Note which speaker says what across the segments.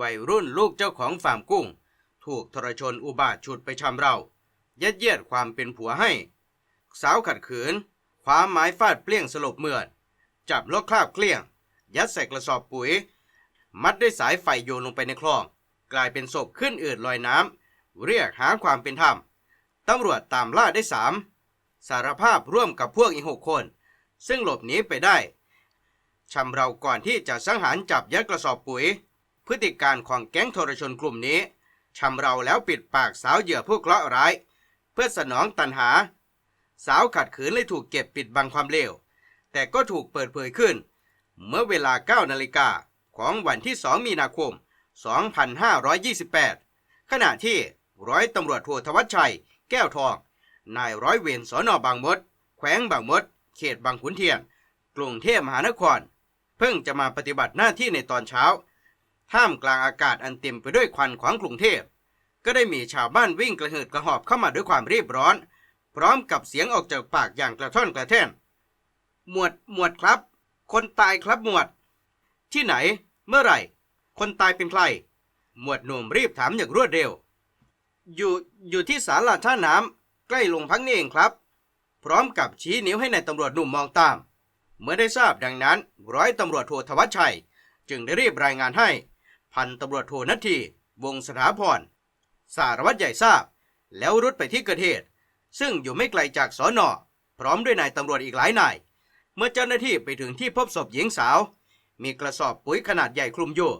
Speaker 1: วัยรุ่นลูกเจ้าของฟาร์มกุ้ง ถูกทรชนอุบาทฉุดไปชำเรายัดเยียดความเป็นผัวให้ สาวขัดขืนคว้าไม้ฟาดเปลี้ยงสลบเมือดจับลกคราบเกลี้ยง ยัดใส่กระสอบปุ๋ย มัดด้วยสายไฟโยนลงไปในคลอง กลายเป็นศพขึ้นอืดลอยน้ำเรียกหาความเป็นธรรมตำรวจตามล่าได้สามสารภาพร่วมกับพวกอีกหกคน ซึ่งหลบหนีไปได้ชำเราก่อนที่จะสังหารจับยัดกระสอบปุ๋ย พฤติการของแก๊งโทรชนกลุ่มนี้ชำเราแล้วปิดปากสาวเหยื่อผู้เคราะห์ร้าย เพื่อสนองตันหา สาวขัดขืนเลยถูกเก็บปิดบังความเลว แต่ก็ถูกเปิดเผยขึ้น เมื่อเวลา 9 นาฬิกาของวันที่ 2 มีนาคม 2528 ขณะที่ร้อยตำรวจโทธวัชชัย แก้วทอง นายร้อยเวรสอนอบางมด แขวงบางมด เขตบางขุนเทียน กรุงเทพมหานคร เพิ่งจะมาปฏิบัติหน้าที่ในตอนเช้า ท่ามกลางอากาศอันเต็มไปด้วยควันของกรุงเทพ ก็ได้มีชาวบ้านวิ่งกระหืดกระหอบเข้ามาด้วยความรีบร้อน พร้อมกับเสียงออกจากปากอย่างกระท่อนกระแท่น หมวดหมวดครับ คนตายครับหมวด ที่ไหน เมื่อไหร่ คนตายเป็นใคร หมวดหนุ่มรีบถามอย่างรวดเร็ว อยู่อยู่ที่ศาลาท่าน้ำใกล้โรงพักนี่เองครับ พร้อมกับชี้นิ้วให้ในายตำรวจหนุ่มมองตาม เมื่อได้ทราบดังนั้น ร้อยตำรวจโทธวัชชัย จึงได้รีบรายงานให้ พันตำรวจโทนัททีวงสถาพร สารวัตรใหญ่ทราบ แล้วรุดไปที่เกิดเหตุ ซึ่งอยู่ไม่ไกลจากสอนอพร้อมด้วยนายตำรวจอีกหลายนาย เมื่อเจ้าหน้าที่ไปถึงที่พบศพหญิงสาว มีกระสอบปุ๋ยขนาดใหญ่คลุมอยู่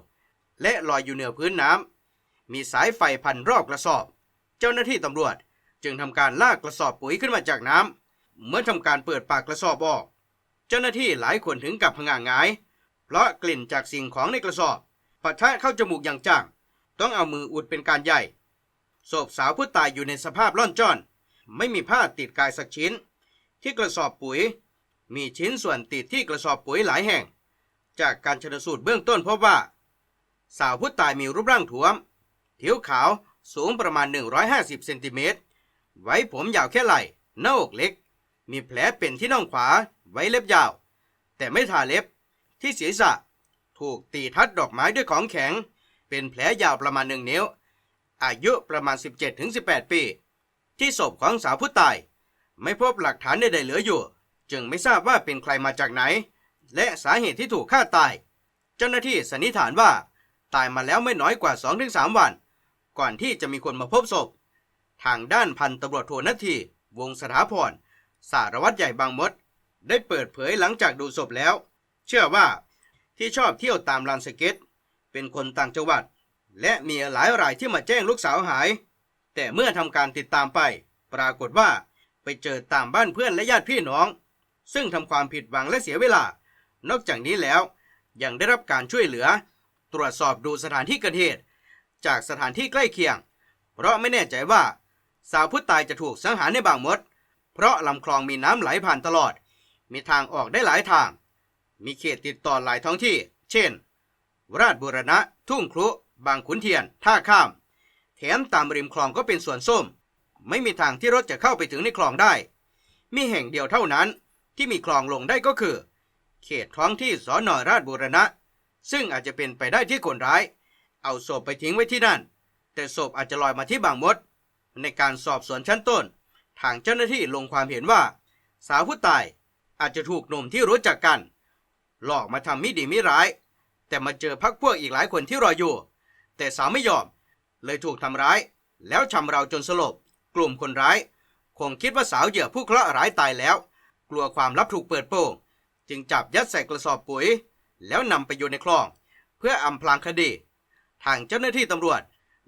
Speaker 1: และลอยอยู่เหนือพื้นน้ำมีสายไฟพันรอบกระสอบ เจ้าหน้าที่ตำรวจจึงทำการลากกระสอบปุ๋ยขึ้นมาจากน้ำเมื่อทำการเปิดปากกระสอบออก เจ้าหน้าที่หลายคนถึงกับพงางหงาย เพราะกลิ่นจากสิ่งของในกระสอบ ปะทะเข้าจมูกอย่างจัง ต้องเอามืออุดเป็นการใหญ่ ศพสาวผู้ตายอยู่ในสภาพร่อนจ้อน ไม่มีผ้าติดกายสักชิ้น ที่กระสอบปุ๋ย มีชิ้นส่วนติดที่กระสอบปุ๋ยหลายแห่ง จากการชนสูตรเบื้องต้นพบว่า สาวผู้ตายมีรูปร่างท้วม ผิวขาวสูงประมาณ 150 เซนติเมตร ไว้ผมยาวแค่ไหล่ หน้าอกเล็ก มีแผลเป็นที่น่องขวา ไว้เล็บยาว แต่ไม่ทาเล็บ ที่ศีรษะ ถูกตีทัดดอกไม้ด้วยของแข็ง เป็นแผลยาวประมาณหนึ่งนิ้ว อายุประมาณ 17-18 ปี ที่ศพของสาวผู้ตาย ไม่พบหลักฐานใดๆเหลืออยู่ จึงไม่ทราบว่าเป็นใครมาจากไหน และสาเหตุที่ถูกฆ่าตาย เจ้าหน้าที่สันนิษฐานว่า ตายมาแล้วไม่น้อยกว่า 2-3 วัน ก่อนที่จะมีคนมาพบศพ ทางด้านพันตำรวจโทนัทที วงสถาพรสารวัตรใหญ่บางมด ได้เปิดเผยหลังจากดูศพแล้ว เชื่อว่า ที่ชอบเที่ยวตามลานสเก็ต เป็นคนต่างจังหวัด และมีหลายรายที่มาแจ้งลูกสาวหาย แต่เมื่อทำการติดตามไป ปรากฏว่าไปเจอตามบ้านเพื่อนและญาติพี่น้อง ซึ่งทำความผิดหวังและเสียเวลา นอกจากนี้แล้ว ยังได้รับการช่วยเหลือ ตรวจสอบดูสถานที่เกิดเหตุ จากสถานที่ใกล้เคียง เพราะไม่แน่ใจว่า สาวผู้ตายจะถูกสังหารในบางมด เพราะลำคลองมีน้ำไหลผ่านตลอด มีทางออกได้หลายทาง มีเขตติดต่อหลายท้องที่ เช่น ราชบุรณะ ทุ่งครุ บางขุนเทียน ท่าข้าม แถมตามริมคลองก็เป็นสวนส้ม ไม่มีทางที่รถจะเข้าไปถึงในคลองได้ มีแห่งเดียวเท่านั้นที่มีคลองลงได้ก็คือ เขตท้องที่สอนอราชบุรณะ ซึ่งอาจจะเป็นไปได้ที่คนร้าย เอาศพไปทิ้งไว้ที่นั่น แต่ศพอาจจะลอยมาที่บางมด ในการสอบสวนชั้นต้น ทางเจ้าหน้าที่ลงความเห็นว่า สาวผู้ตายอาจจะถูกหนุ่มที่รู้จักกัน หลอกมาทำมิดีมิร้าย แต่มาเจอพักพวกอีกหลายคนที่รออยู่ แต่สาวไม่ยอม เลยถูกทำร้าย แล้วชำเราจนสลบ กลุ่มคนร้าย คงคิดว่าสาวเหยื่อผู้เคราะห์ร้ายตายแล้ว กลัวความลับถูกเปิดโปงจึงจับยัดใส่กระสอบปุ๋ย แล้วนำไปโยนในคลอง เพื่ออำพรางคดี ทางเจ้าหน้าที่ตำรวจ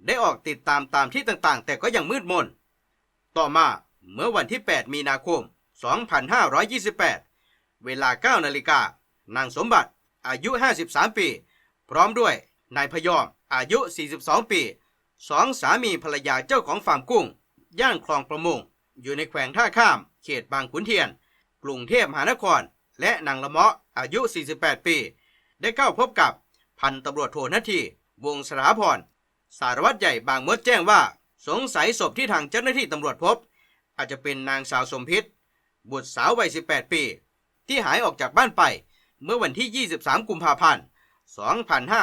Speaker 1: ได้ออกติดตามตามที่ต่างๆ แต่ก็ยังมืดมน ต่อมาเมื่อวันที่ 8 มีนาคม 2528 เวลา 9 นาฬิกา นางสมบัติอายุ 53 ปี พร้อมด้วยนายพยอมอายุ 42 ปีสองสามีภรรยาเจ้าของฟาร์มกุ้ง ย่านคลองประมง อยู่ในแขวงท่าข้าม เขตบางขุนเทียน กรุงเทพมหานคร และนางละเมาะอายุ 48 ปี ได้เข้าพบกับพันตำรวจโทนาที วงสถาพร สารวัตรใหญ่บางมดแจ้งว่า สงสัยศพที่ทางเจ้าหน้าที่ตำรวจพบ อาจจะเป็นนางสาวสมพิษ บุตรสาววัย 18 ปี ที่หายออกจากบ้านไป เมื่อวันที่ 23 กุมภาพันธ์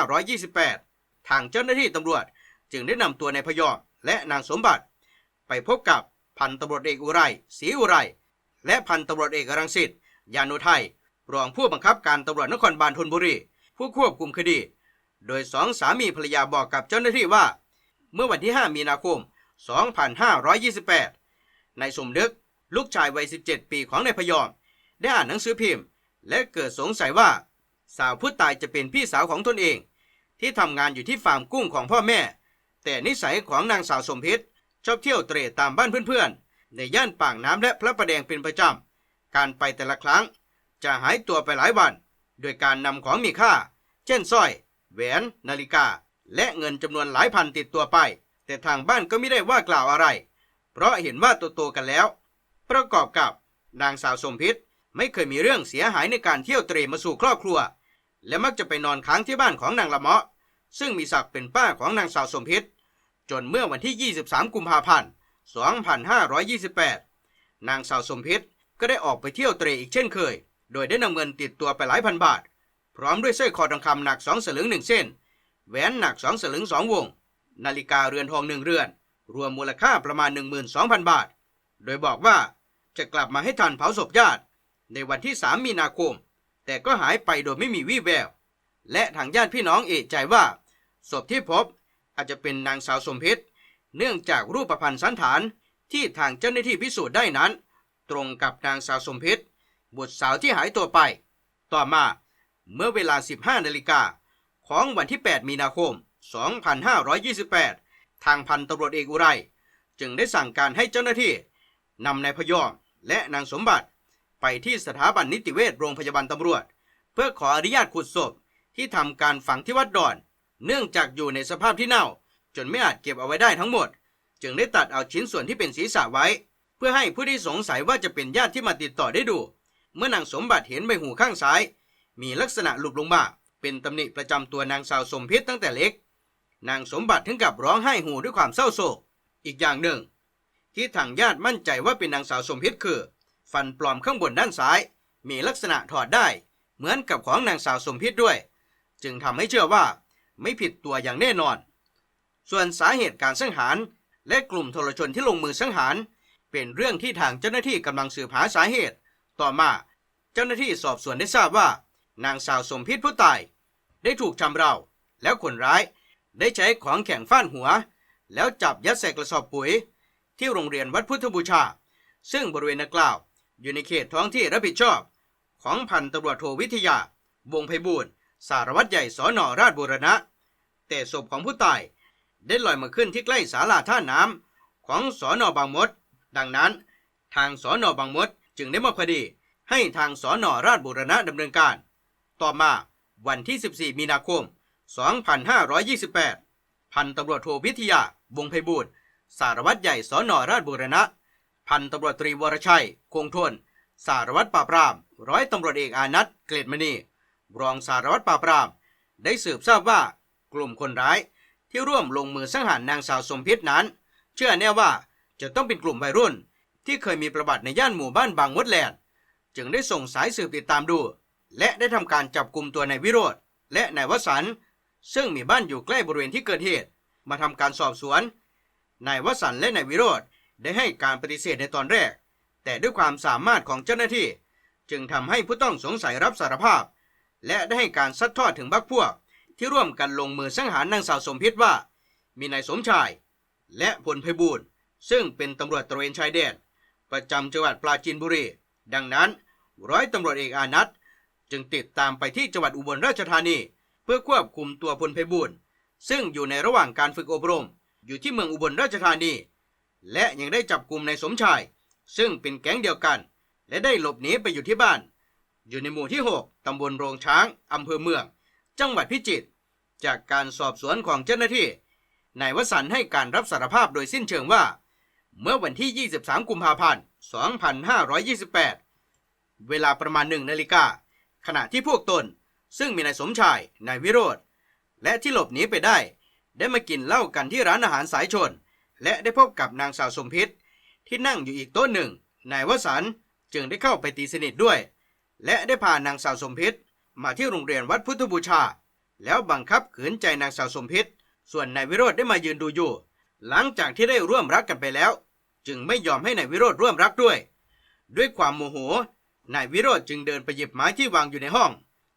Speaker 1: 2528 ทางเจ้าหน้าที่ตำรวจจึงได้นำตัวนายพยอมและนางสมบัติ ไปพบกับพันตำรวจเอกอุไรศรีอุไรและพันตำรวจเอกรังสิตยานุไทย รองผู้บังคับการตำรวจนครบาลธนบุรี ผู้ควบคุมคดี โดยสองสามีภรรยาบอกกับเจ้าหน้าที่ว่า เมื่อวันที่ 5 มีนาคม 2528 นายสมนึกลูกชายวัย 17 ปีของนายพยอม ได้อ่านหนังสือพิมพ์ และเกิดสงสัยว่า สาวผู้ตายจะเป็นพี่สาวของตนเอง ที่ทำงานอยู่ที่ฟาร์มกุ้งของพ่อแม่ แต่นิสัยของนางสาวสมพิษชอบเที่ยวเตร่ตามบ้านเพื่อนๆ ในย่านปากน้ำและพระประแดงเป็นประจำ การไปแต่ละครั้ง จะหายตัวไปหลายวัน โดยการนำของมีค่า เช่นสร้อย แหวน นาฬิกา และเงินจำนวนหลายพันติดตัวไป แต่ทางบ้านก็ไม่ได้ว่ากล่าวอะไร เพราะเห็นว่าโตๆกันแล้ว ประกอบกับนางสาวสมพิษ ไม่เคยมีเรื่องเสียหายในการเที่ยวเตร่มาสู่ครอบครัว และมักจะไปนอนค้างที่บ้านของนางละเมาะ ซึ่งมีศักดิ์เป็นป้าของนางสาวสมพิษจนเมื่อวันที่ 23 กุมภาพันธ์ 2528 นางสาวสมพิษก็ได้ออกไปเที่ยวเตร่อีกเช่นเคย โดยได้นำเงินติดตัวไปหลายพันบาท พร้อมด้วยสร้อยคอทองคำหนักสองสลึงหนึ่งเส้น แหวนหนักสองสลึงสองวง นาฬิกาเรือนทองหนึ่งเรือน รวมมูลค่าประมาณ 12,000 บาท โดยบอกว่าจะกลับมาให้ทันเผาศพญาติ ในวันที่ 3 มีนาคม แต่ก็หายไปโดยไม่มีวี่แวว และทางญาติพี่น้องเอะใจว่า ศพที่พบอาจจะเป็นนางสาวสมพิษเนื่องจากรูปประพันธ์สันฐานที่ทางเจ้าหน้าที่พิสูจน์ได้นั้น ตรงกับนางสาวสมพิษบุตรสาวที่หายตัวไป ต่อมาเมื่อเวลา 15นาฬิกาของวันที่ 8 มีนาคม 2528 ทางพันตำรวจเอกอุไร จึงได้สั่งการให้เจ้าหน้าที่นำนายพยอมและนางสมบัติ ไปที่สถาบันนิติเวชโรงพยาบาลตำรวจ เพื่อขออนุญาตขุดศพที่ทำการฝังที่วัดดอน เนื่องจากอยู่ในสภาพที่เน่า จนไม่อาจเก็บเอาไว้ได้ทั้งหมด จึงได้ตัดเอาชิ้นส่วนที่เป็นศีรษะไว้ เพื่อให้ผู้ที่สงสัยว่าจะเป็นญาติที่มาติดต่อได้ดู เมื่อนางสมบัติเห็นใบหูข้างซ้าย มีลักษณะหลุบลงมาเป็นตำหนิประจำตัวนางสาวสมพิษตั้งแต่เล็ก นางสมบัติถึงกับร้องไห้หูด้วยความเศร้าโศก อีกอย่างหนึ่ง ที่ทางญาติมั่นใจว่าเป็นนางสาวสมพิษคือ ฟันปลอมข้างบนด้านซ้าย มีลักษณะถอดได้ เหมือนกับของนางสาวสมพิษด้วย จึงทำให้เชื่อว่าไม่ผิดตัวอย่างแน่นอน ส่วนสาเหตุการสังหาร และกลุ่มโทรชนที่ลงมือสังหาร เป็นเรื่องที่ทางเจ้าหน้าที่กำลังสืบหาสาเหตุ ต่อมาเจ้าหน้าที่สอบสวนได้ทราบว่า นางสาวสมพิษผู้ตาย ได้ถูกชำเราแล้วคนร้ายได้ใช้ของแข็งฟาดหัว แล้วจับยัดใส่กระสอบปุ๋ย ที่โรงเรียนวัดพุทธบูชา ซึ่งบริเวณดังกล่าว อยู่ในเขตท้องที่รับผิดชอบ ของพันตำรวจโทวิทยา วงไพบูลย์สารวัตรใหญ่สอนอราชบุรณะ แต่ศพของผู้ตายได้ลอยมาขึ้นที่ใกล้ศาลาท่าน้ำของสอนอบางมด ดังนั้นทางสอนอบางมดจึงได้มอบคดีให้ทางสอนอราชบุรณะดำเนินการ ต่อมาวันที่ 14 มีนาคม 2528 พันตำรวจโทวิทยา วงไพบูลย์สารวัตรใหญ่สอนอราชบุรณะ พันตำรวจตรีวรชัย คงทวน สารวัตรปราบปราม ร้อยตำรวจเอกอานัทเกลดมณี รองสารวัตรปราบปราม ได้สืบทราบว่ากลุ่มคนร้าย ที่ร่วมลงมือสังหารนางสาวสมพิษนั้น เชื่อแน่ว่าจะต้องเป็นกลุ่มวัยรุ่น ที่เคยมีประวัติในย่านหมู่บ้านบางมดแลนด์จึงได้ส่งสายสืบติดตามดู และได้ทำการจับกลุ่มตัวนายวิโรธและนายวสันต์ซึ่งมีบ้านอยู่ใกล้บริเวณที่เกิดเหตุ มาทำการสอบสวน นายวสันต์และนายวิโรธ ได้ให้การปฏิเสธในตอนแรก แต่ด้วยความสามารถของเจ้าหน้าที่ จึงทำให้ผู้ต้องสงสัยรับสารภาพ และได้ให้การซัดทอดถึงพรรคพวก ที่ร่วมกันลงมือสังหารนางสาวสมพิษว่า มีนายสมชาย และพลไพบูลซึ่งเป็นตำรวจตระเวนชายแดนประจำจังหวัดปราจีนบุรี ดังนั้น ร้อยตำรวจเอกอานัทจึงติดตามไปที่จังหวัดอุบลราชธานี เพื่อควบคุมตัวพลไพบูลซึ่งอยู่ในระหว่างการฝึกอบรม อยู่ที่เมืองอุบลราชธานี และยังได้จับกลุ่มนายสมชาย ซึ่งเป็นแก๊งเดียวกัน และได้หลบหนีไปอยู่ที่บ้าน อยู่ในหมู่ที่ 6 ตำบลโรงช้าง อำเภอเมือง จังหวัดพิจิตร จากการสอบสวนของเจ้าหน้าที่ นายวสันต์ให้การรับสารภาพโดยสิ้นเชิงว่า เมื่อวันที่ 23 กุมภาพันธ์ 2528 เวลาประมาณหนึ่งนาฬิกา ขณะที่พวกตน ซึ่งมีนายสมชาย นายวิโรธ และที่หลบหนีไปได้ ได้มากินเหล้ากันที่ร้านอาหารสายชน และได้พบกับนางสาวสมพิษที่นั่งอยู่อีกโต๊ะหนึ่ง นายวสันต์จึงได้เข้าไปตีสนิทด้วย และได้พานางสาวสมพิษมาที่โรงเรียนวัดพุทธบูชา แล้วบังคับขืนใจนางสาวสมพิษส่วนนายวิโรธได้มายืนดูอยู่ หลังจากที่ได้ร่วมรักกันไปแล้ว จึงไม่ยอมให้นายวิโรธร่วมรักด้วย ด้วยความโมโหนายวิโรธจึงเดินไปหยิบไม้ที่วางอยู่ในห้อง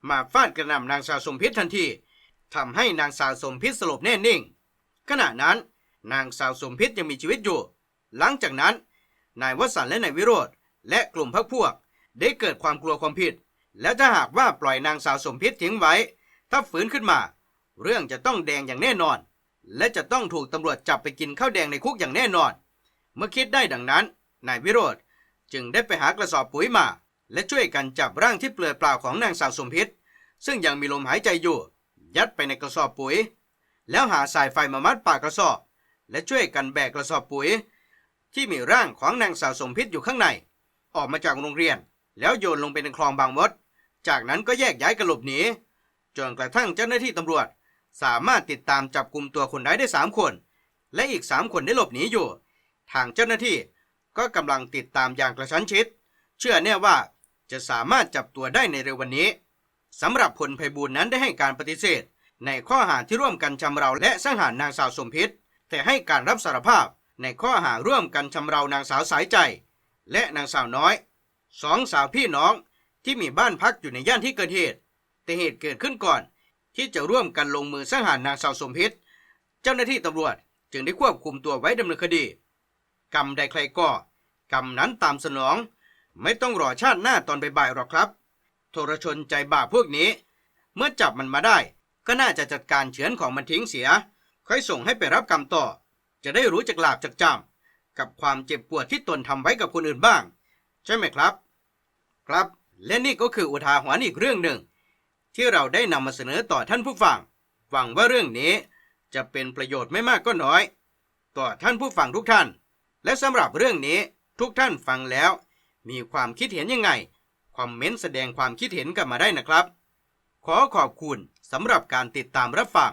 Speaker 1: มาฟาดกระหน่ำนางสาวสมพิษทันทีทำให้นางสาวสมพิษสลบแน่นิ่ง ขณะนั้น นางสาวสมพิษยังมีชีวิตอยู่ หลังจากนั้น นายวสันและนายวิโรธและกลุ่มพรรคพวก ได้เกิดความกลัวความผิด แล้วถ้าหากว่าปล่อยนางสาวสมพิษทิ้งไว้ ถ้าฝืนขึ้นมา เรื่องจะต้องแดงอย่างแน่นอน และจะต้องถูกตำรวจจับไปกินข้าวแดงในคุกอย่างแน่นอน เมื่อคิดได้ดังนั้นนายวิโรธจึงได้ไปหากระสอบปุ๋ยมา และช่วยกันจับร่างที่เปลือยเปล่าของนางสาวสมพิษ ซึ่งยังมีลมหายใจอยู่ ยัดไปในกระสอบปุ๋ย แล้วหาสายไฟมามัดปากกระสอบ และช่วยกันแบกกระสอบปุ๋ย ที่มีร่างของนางสาวสมพิษอยู่ข้างใน ออกมาจากโรงเรียน แล้วโยนลงไปในคลองบางมด จากนั้นก็แยกย้ายกันหลบหนีจนกระทั่งเจ้าหน้าที่ตำรวจ สามารถติดตามจับกลุ่มตัวคนร้ายได้สามคน และอีกสามคนได้หลบหนีอยู่ ทางเจ้าหน้าที่ก็กำลังติดตามอย่างกระชั้นชิด เชื่อแน่ว่าจะสามารถจับตัวได้ในเร็ววันนี้สำหรับพลไพบูลนั้นได้ให้การปฏิเสธ ในข้อหาที่ร่วมกันชำเราและสังหารนางสาวสมพิษ แต่ให้การรับสารภาพในข้อหาร่วมกันชำเรานางสาวสายใจ และนางสาวน้อยสองสาวพี่น้องที่มีบ้านพักอยู่ในย่านที่เกิดเหตุ แต่เหตุเกิดขึ้นก่อน ที่จะร่วมกันลงมือสังหารนางสาวสมพิษเจ้าหน้าที่ตำรวจจึงได้ควบคุมตัวไว้ดำเนินคดี กรรมใดใครก็กรรมนั้นตามสนอง ไม่ต้องรอชาติหน้าตอนบ่ายๆหรอกครับ โทรชนใจบาปพวกนี้ เมื่อจับมันมาได้ ก็น่าจะจัดการเฉือนของมันทิ้งเสีย ค่อยส่งให้ไปรับกรรมต่อ จะได้รู้จักหลาบจากจำกับความเจ็บปวดที่ตนทำไว้กับคนอื่นบ้าง ใช่ไหมครับ ครับและนี่ก็คืออุทาหรณ์อีกเรื่องหนึ่ง ที่เราได้นำมาเสนอต่อท่านผู้ฟัง หวังว่าเรื่องนี้จะเป็นประโยชน์ไม่มากก็น้อย ต่อท่านผู้ฟังทุกท่าน และสำหรับเรื่องนี้ทุกท่านฟังแล้ว มีความคิดเห็นยังไง คอมเมนต์แสดงความคิดเห็นกันมาได้นะครับ ขอขอบคุณสำหรับการติดตามรับฟัง